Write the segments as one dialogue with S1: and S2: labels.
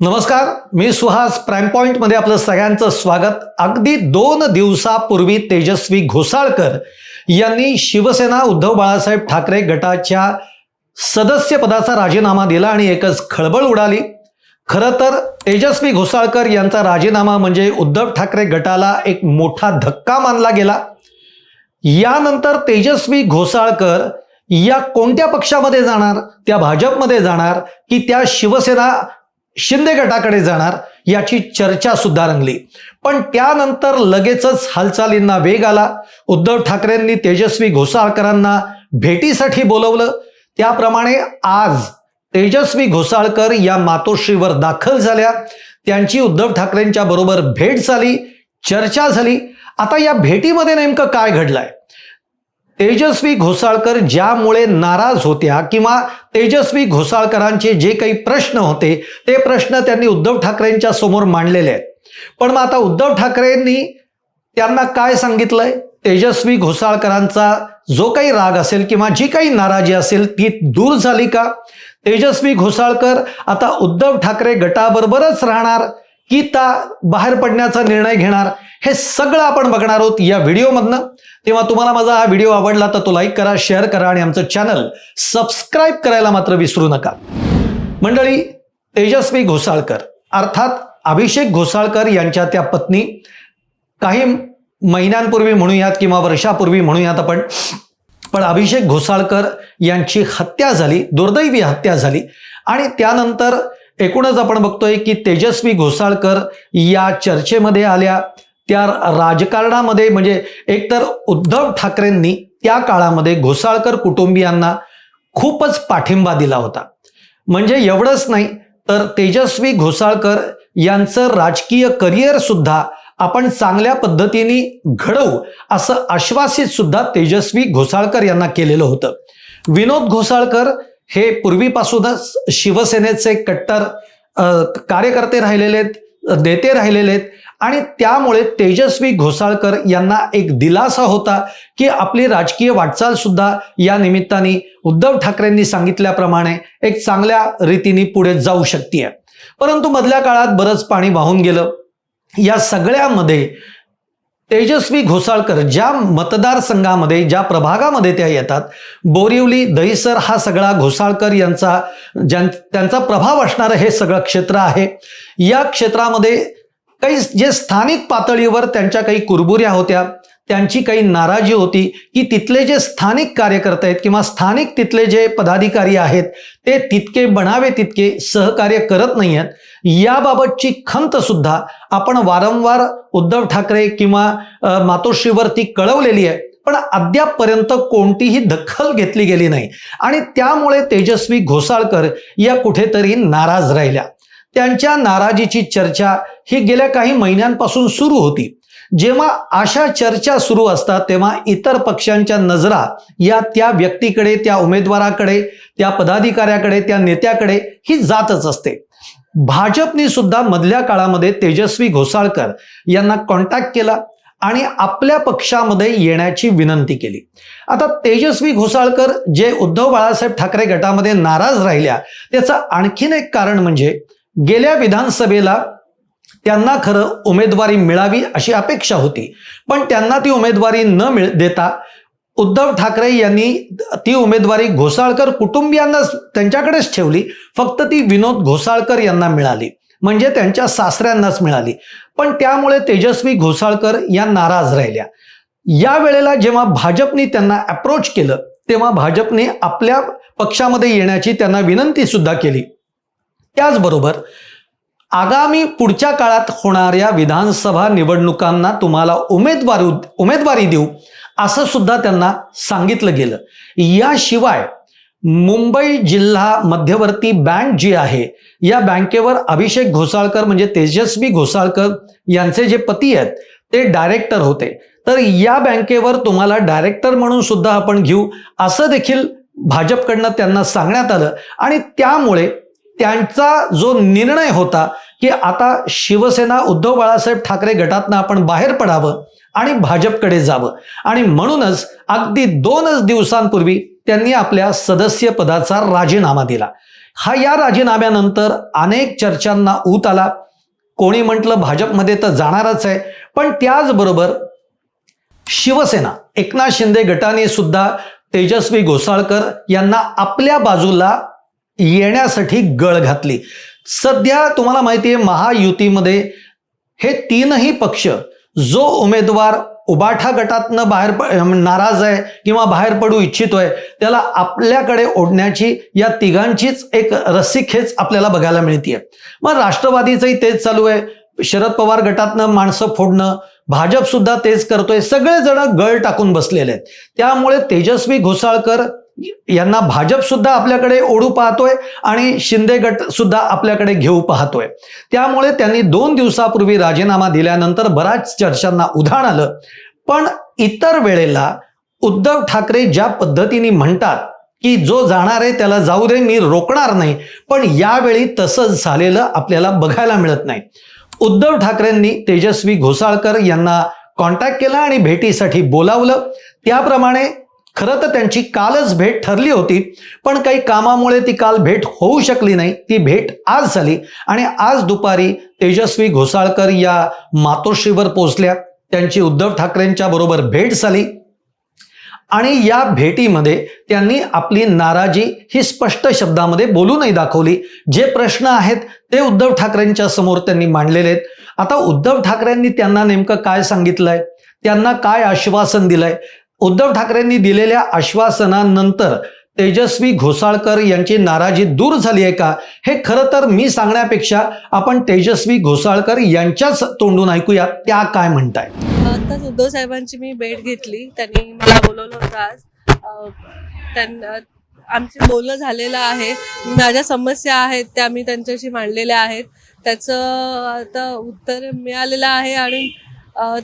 S1: नमस्कार मी सुहास प्राईम पॉइंटमध्ये आपलं सगळ्यांचं स्वागत. अगदी दोन दिवसापूर्वी तेजस्वी घोसाळकर यांनी शिवसेना उद्धव बाळासाहेब ठाकरे गटाच्या सदस्यपदाचा राजीनामा दिला आणि एकच खळबळ उडाली. खरं तर तेजस्वी घोसाळकर यांचा राजीनामा म्हणजे उद्धव ठाकरे गटाला एक मोठा धक्का मानला गेला. यानंतर तेजस्वी घोसाळकर या कोणत्या पक्षामध्ये जाणार त्या भाजपमध्ये जाणार की त्या शिवसेना शिंदे गटाकडे जाणार याची चर्चा सुद्धा रंगली. पण त्यानंतर लगेचच हालचालींना वेग आला. उद्धव ठाकरेंनी तेजस्वी घोसाळकरांना भेटीसाठी बोलवलं. त्याप्रमाणे आज तेजस्वी घोसाळकर या मातोश्रीवर दाखल झाल्या. त्यांची उद्धव ठाकरेंच्या बरोबर भेट झाली चर्चा झाली. आता या भेटीमध्ये नेमकं काय घडलंय? तेजस्वी घोसाळकर ज्यामुळे नाराज होत्या किंवा तेजस्वी घोसाळकरांचे जे काही प्रश्न होते ते प्रश्न त्यांनी उद्धव ठाकरेंच्या समोर मांडलेले आहेत. पण मग आता उद्धव ठाकरेंनी त्यांना काय सांगितलंय? तेजस्वी घोसाळकरांचा जो काही राग असेल किंवा जी काही नाराजी असेल ती दूर झाली का? तेजस्वी घोसाळकर आता उद्धव ठाकरे गटाबरोबरच राहणार की ता बाहेर पडण्याचा निर्णय घेणार? हे सगळं आपण बघणार आहोत या व्हिडिओमधनं. तेव्हा तुम्हाला माझा हा व्हिडिओ आवडला तर तो लाईक करा शेअर करा आणि आमचं चॅनल सबस्क्राईब करायला मात्र विसरू नका. मंडळी तेजस्वी घोसाळकर अर्थात अभिषेक घोसाळकर यांच्या त्या पत्नी काही महिन्यांपूर्वी म्हणूयात किंवा वर्षापूर्वी म्हणूयात आपण पण अभिषेक घोसाळकर यांची हत्या झाली दुर्दैवी हत्या झाली. आणि त्यानंतर एकूणच आपण बघतोय की तेजस्वी घोसाळकर या चर्चेमध्ये आल्या. त्या राजकारणामध्ये म्हणजे एकतर उद्धव ठाकरेंनी त्या काळामध्ये घोसाळकर कुटुंबियांना खूपच पाठिंबा दिला होता. म्हणजे एवढंच नाही तर तेजस्वी घोसाळकर यांचं राजकीय करिअर सुद्धा आपण चांगल्या पद्धतीने घडवू असं आश्वासित सुद्धा तेजस्वी घोसाळकर यांना केलेलं होतं. विनोद घोसाळकर हे पूर्वीपासूनच शिवसेनेचे कट्टर कार्यकर्ते राहिलेले आहेत. नेते राहिलेले आहेत. आणि त्यामुळे तेजस्वी घोसाळकर यांना एक दिलासा होता की आपली राजकीय वाटचाल सुद्धा या निमित्ताने उद्धव ठाकरेंनी सांगितल्याप्रमाणे एक चांगल्या रीतीने पुढे जाऊ शकते परंतु मधल्या काळात बरंच पाणी वाहून गेलं. या सगळ्यामध्ये तेजस्वी घोसाळकर ज्या मतदारसंघामध्ये ज्या प्रभागामध्ये त्या येतात बोरिवली दहिसर हा सगळा घोसाळकर यांचा ज्यां त्यांचा प्रभाव असणारं हे सगळं क्षेत्र आहे. या क्षेत्रामध्ये काही जे स्थानिक पातळीवर त्यांच्या काही कुरबुऱ्या होत्या त्यांची काही नाराजी होती की तिथले जे स्थानिक कार्यकर्ते आहेत किंवा स्थानिक तिथले जे पदाधिकारी आहेत ते तितके बनावे तितके सहकार्य करत नाही आहेत याबाबतची खंत सुद्धा आपण वारंवार उद्धव ठाकरे किंवा मातोश्रीवरती कळवलेली आहे. पण अद्यापपर्यंत कोणतीही दखल घेतली गेली नाही. आणि त्यामुळे तेजस्वी घोसाळकर या कुठेतरी नाराज राहिल्या. त्यांच्या नाराजीची चर्चा ही गेल्या काही महिन्यांपासून सुरू होती. जेव्हा अशा चर्चा सुरू असतात तेव्हा इतर पक्षांच्या नजरा या त्या व्यक्तीकडे त्या उमेदवाराकडे त्या पदाधिकाऱ्याकडे त्या नेत्याकडे ही जातच असते. भाजपने सुद्धा मधल्या काळामध्ये तेजस्वी घोसाळकर यांना कॉन्टॅक्ट केला आणि आपल्या पक्षामध्ये येण्याची विनंती केली. आता तेजस्वी घोसाळकर जे उद्धव बाळासाहेब ठाकरे गटामध्ये नाराज राहिल्या त्याचं आणखीन एक कारण म्हणजे गेल्या विधानसभेला त्यांना खरं उमेदवारी मिळावी अशी अपेक्षा होती. पण त्यांना ती उमेदवारी न मिळ देता उद्धव ठाकरे यांनी ती उमेदवारी घोसाळकर कुटुंबियांनाच त्यांच्याकडेच ठेवली. फक्त ती विनोद घोसाळकर यांना मिळाली. म्हणजे त्यांच्या सासऱ्यांनाच मिळाली. पण त्यामुळे तेजस्वी घोसाळकर या नाराज राहिल्या. या वेळेला जेव्हा भाजपने त्यांना अप्रोच केलं तेव्हा भाजपने आपल्या पक्षामध्ये येण्याची त्यांना विनंती सुद्धा केली. त्याचबरोबर आगामी पुढच्या काळात होणाऱ्या विधानसभा निवडणुकांना तुम्हाला उमेदवारी उमेदवारी देऊ असं सुद्धा त्यांना सांगितलं गेलं. याशिवाय मुंबई जिल्हा मध्यवर्ती बँक जी आहे या बँकेवर अभिषेक घोसाळकर म्हणजे तेजस्वी घोसाळकर यांचे जे पती आहेत ते डायरेक्टर होते. तर या बँकेवर तुम्हाला डायरेक्टर म्हणून सुद्धा आपण घेऊ असं देखील भाजपकडनं त्यांना सांगण्यात आलं. आणि त्यामुळे त्यांचा जो निर्णय होता की आता शिवसेना उद्धव बाळासाहेब ठाकरे गटातनं आपण बाहेर पडावं आणि भाजपकडे जावं. आणि म्हणूनच अगदी दोनच दिवसांपूर्वी त्यांनी आपल्या सदस्य पदाचा राजीनामा दिला. हा या राजीनाम्यानंतर अनेक चर्चांना ऊत आला. कोणी म्हटलं भाजपमध्ये तर जाणारच आहे. पण त्याचबरोबर शिवसेना एकनाथ शिंदे गटाने सुद्धा तेजस्वी घोसाळकर यांना आपल्या बाजूला येण्यासाठी गळ घातली. सध्या तुम्हाला माहिती आहे महायुतीमध्ये हे तीनही पक्ष जो उमेदवार उबाठा गटातनं बाहेर प नाराज आहे किंवा बाहेर पडू इच्छितोय त्याला आपल्याकडे ओढण्याची या तिघांचीच एक रस्सीखेच आपल्याला बघायला मिळतीये. मग राष्ट्रवादीचंही तेच चालू आहे. शरद पवार गटातनं माणसं फोडणं भाजप सुद्धा तेच करतोय. सगळेजण गळ टाकून बसलेले आहेत. त्यामुळे तेजस्वी घोसाळकर यांना भाजप सुद्धा आपल्याकडे ओढू पाहतोय आणि शिंदे गट सुद्धा आपल्याकडे घेऊ पाहतोय. त्यामुळे त्यांनी दोन दिवसापूर्वी राजीनामा दिल्यानंतर बऱ्याच चर्चांना उधाण आलं. पण इतर वेळेला उद्धव ठाकरे ज्या पद्धतीने म्हणतात की जो जाणार आहे त्याला जाऊ दे मी रोखणार नाही पण यावेळी तसंच झालेलं आपल्याला बघायला मिळत नाही. उद्धव ठाकरेंनी तेजस्वी घोसाळकर यांना कॉन्टॅक्ट केला आणि भेटीसाठी बोलावलं. त्याप्रमाणे खरं तर त्यांची कालच भेट ठरली होती पण काही कामामुळे ती काल भेट होऊ शकली नाही. ती भेट आज झाली आणि आज दुपारी तेजस्वी घोसाळकर या मातोश्रीवर पोचल्या त्यांची उद्धव ठाकरेंच्या बरोबर भेट झाली आणि या भेटीमध्ये त्यांनी आपली नाराजी ही स्पष्ट शब्दामध्ये बोलूनही दाखवली. जे प्रश्न आहेत ते उद्धव ठाकरेंच्या समोर त्यांनी मांडलेले आहेत. आता उद्धव ठाकरेंनी त्यांना नेमकं काय सांगितलंय? त्यांना काय आश्वासन दिलंय? उद्धव ठाकरेंनी दिलेल्या आश्वासनानंतर तेजस्वी घोसाळकर यांची नाराजी दूर झाली आहे का? हे खरं तर मी सांगण्यापेक्षा आपण तेजस्वी घोसाळकर यांच्याच तोंडून ऐकूया. त्या काय म्हणताय
S2: आताच उद्धव साहेबांची मी भेट घेतली. त्यांनी मला बोलवलं होतं आज. त्यांना आमचे बोलणं झालेलं आहे. माझ्या समस्या आहेत त्या मी त्यांच्याशी मांडलेल्या आहेत. त्याचं आता उत्तर मिळालेलं आहे आणि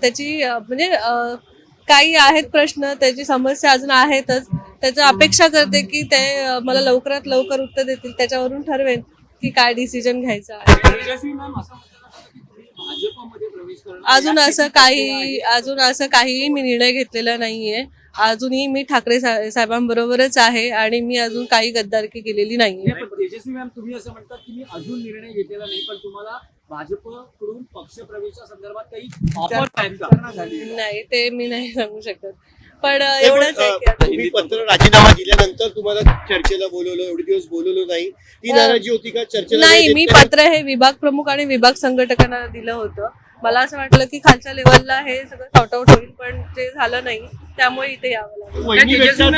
S2: त्याची म्हणजे काही आहेत प्रश्न त्याची समस्या अजून आहेतच. त्याचं अपेक्षा करते की ते मला लवकरात लवकर उत्तर देतील. त्याच्यावरून ठरवेन की काय डिसिजन घ्यायचं आहे. अजून असं काही अजून असं काहीही मी निर्णय घेतलेला नाहीये. अजूनही मी ठाकरे साहेबांबरोबरच आहे आणि मी अजून काही गद्दारकी केलेली नाहीये.
S3: तेजस्वी मॅम तुम्ही असं म्हणतात की मी अजून निर्णय घेतलेला नाही पण तुम्हाला भाजपकडून पक्ष प्रवेशा संदर्भात काही
S2: नाही ते मी नाही सांगू शकत. पण एवढंच आहे की
S4: अ,
S2: आता-
S4: तुम्ही पत्र राजीनामा दिल्यानंतर तुम्हाला चर्चेला बोलवलं एवढे दिवस बोलवलं नाही. ती नाराजी होती का? चर्चेला
S2: नाही मी? पत्र हे विभाग प्रमुख आणि विभाग संघटकांना दिलं होतं. मला असं वाटलं की खालच्या लेवलला हे सगळं सॉर्ट आउट होईल पण ते झालं नाही त्यामुळे इथे यावं लागलं.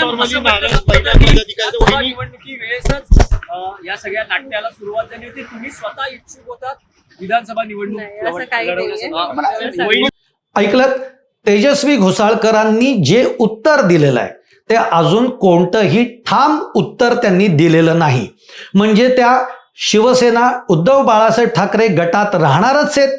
S4: normally नाराज महिला पदाधिकारी तर वहिनी-
S3: निवडणुकी वेळेसच अं, या सगळ्या नाट्याला सुरुवात झाली होती. तुम्ही स्वतः इच्छुक होतात विधानसभा निवडणूक
S2: नाही, असं काही
S3: लढवण्यासाठी.
S2: नाहीये.
S3: अं, वहिनी-
S1: ऐकलं? तेजस्वी घोसाळकरांनी जे उत्तर दिलेलं आहे ते अजून कोणतंही ठाम उत्तर त्यांनी दिलेलं नाही. म्हणजे त्या शिवसेना उद्धव बाळासाहेब ठाकरे गटात राहणारच आहेत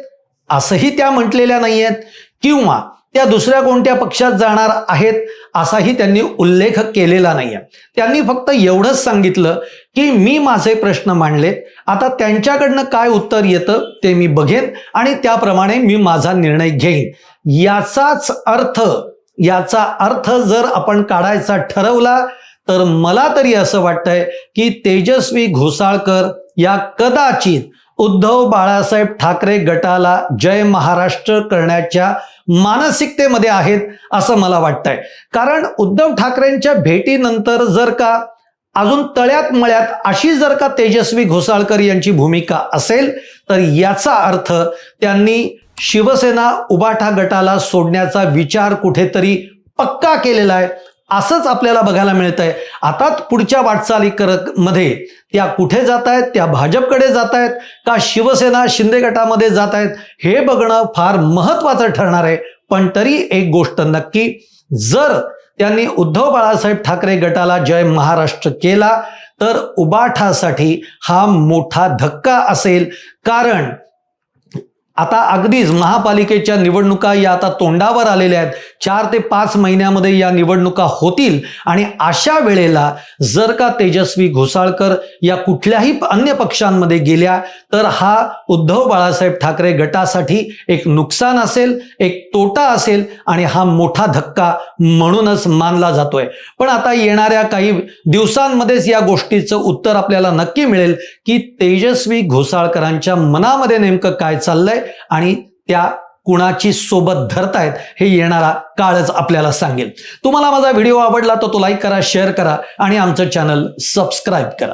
S1: असंही त्या म्हटलेल्या नाही आहेत किंवा त्या दुसऱ्या कोणत्या पक्षात जाणार आहेत असाही त्यांनी उल्लेख केलेला नाही आहे त्यांनी फक्त एवढंच सांगितलं की मी माझे प्रश्न मांडलेत. आता त्यांच्याकडनं काय उत्तर येतं ते मी बघेन आणि त्याप्रमाणे मी माझा निर्णय घेईन. याचाच अर्थ याचा अर्थ जर आपण काढायचा ठरवला तर मला तरी असं वाटतंय की तेजस्वी घोसाळकर या कदाचित उद्धव बाळासाहेब ठाकरे गटाला जय महाराष्ट्र करण्याच्या मानसिकतेमध्ये आहेत असं मला वाटतंय. कारण उद्धव ठाकरेंच्या भेटीनंतर जर का अजून तळ्यात मळ्यात अशी जर का तेजस्वी घोसाळकर यांची भूमिका असेल तर याचा अर्थ त्यांनी शिवसेना उबाठा गटाला सोडण्याचा विचार कुठेतरी पक्का केलेला आहे. असंच आपल्याला बघायला मिळत आहे आता पुढच्या वाटचाली करत मध्ये त्या कुठे जात आहेत त्या भाजपकडे जात आहेत का शिवसेना शिंदे गटामध्ये जात आहेत हे बघणं फार महत्वाचं ठरणार आहे. पण तरी एक गोष्ट नक्की जर त्यांनी उद्धव बाळासाहेब ठाकरे गटाला जय महाराष्ट्र केला तर उबाठासाठी हा मोठा धक्का असेल. कारण आता अगदीच महापालिकेच्या निवडणुका या आता तोंडावर आलेल्या आहेत. चार ते पाच महिन्यामध्ये या निवडणुका होतील आणि अशा वेळेला जर का तेजस्वी घोसाळकर या कुठल्याही अन्य पक्षांमध्ये गेल्या तर हा उद्धव बाळासाहेब ठाकरे गटासाठी एक नुकसान असेल एक तोटा असेल आणि हा मोठा धक्का म्हणूनच मानला जातोय. पण आता येणाऱ्या काही दिवसांमध्येच या गोष्टीचं उत्तर आपल्याला नक्की मिळेल की तेजस्वी घोसाळकरांच्या मनामध्ये नेमकं काय चाललंय आणि त्या कुणाची सोबत धरतायत हे येणारा काळच आपल्याला सांगेल. तुम्हाला माझा व्हिडिओ आवडला तर तो लाईक करा शेअर करा आणि आमचं चॅनल सबस्क्राईब करा.